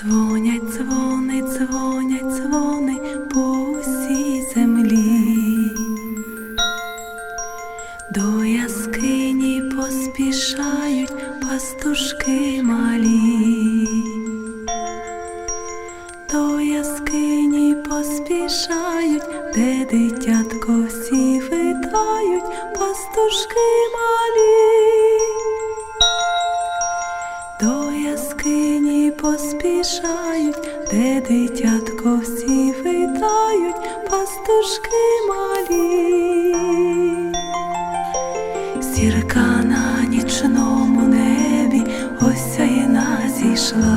Дзвонять дзвони, дзвонять дзвони по усій землі. До яскині поспішають пастушки малі. До яскині поспішають, де дитятко всі витають, пастушки малі. Поспішають, де дитятко всі витають, пастушки малі. Зірка на нічному небі осяйна зійшла,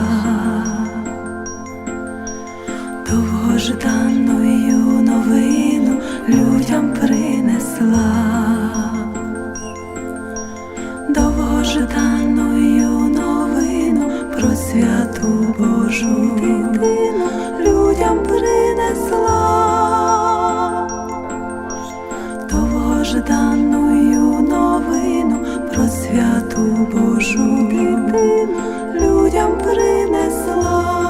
довгожданою новину людям принесла. Довгожданою новину про святу Божу дитину людям принесла, довгожданою новину про святу Божу людям принесла.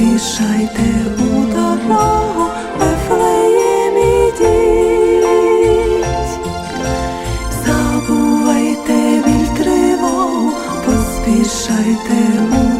Поспішайте у дорогу, Вифлеєм ідіть. Забувайте біль тривогу, поспішайте у дорогу,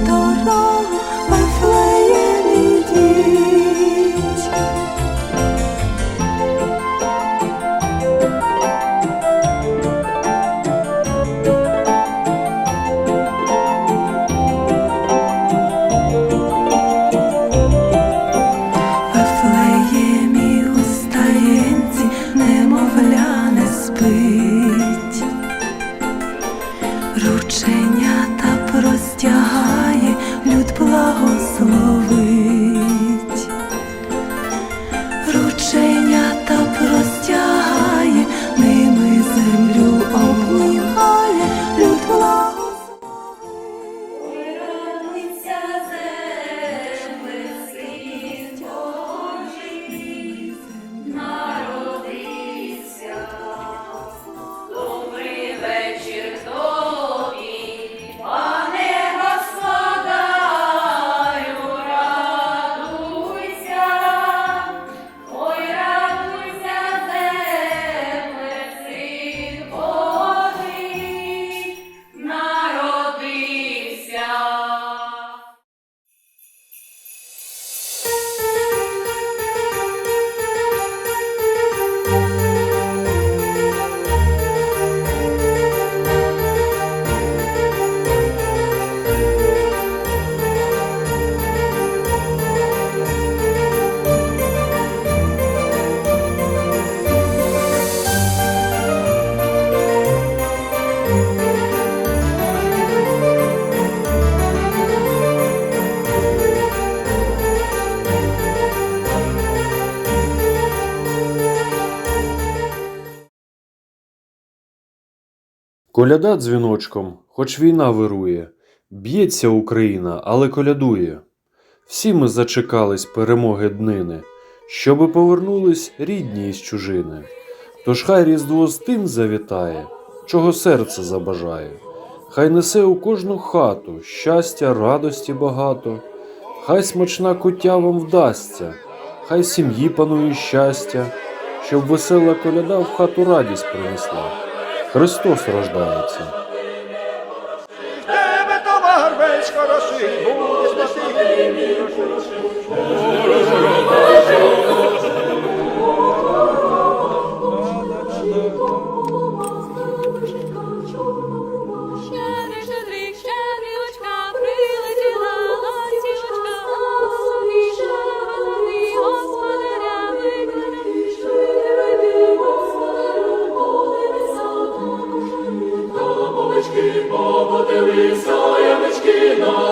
Коляда дзвіночком, хоч війна вирує, б'ється Україна, але колядує. Всі ми зачекались перемоги днини, щоби повернулись рідні із чужини. Тож хай Різдво з тим завітає, чого серце забажає. Хай несе у кожну хату щастя, радості багато, Хай смачна куття вам вдасться, хай сім'ї панує щастя, щоб весела коляда в хату радість принесла. Христос рождається. В тебе товар весь хороший, буде спасибі. Поводилися ямички на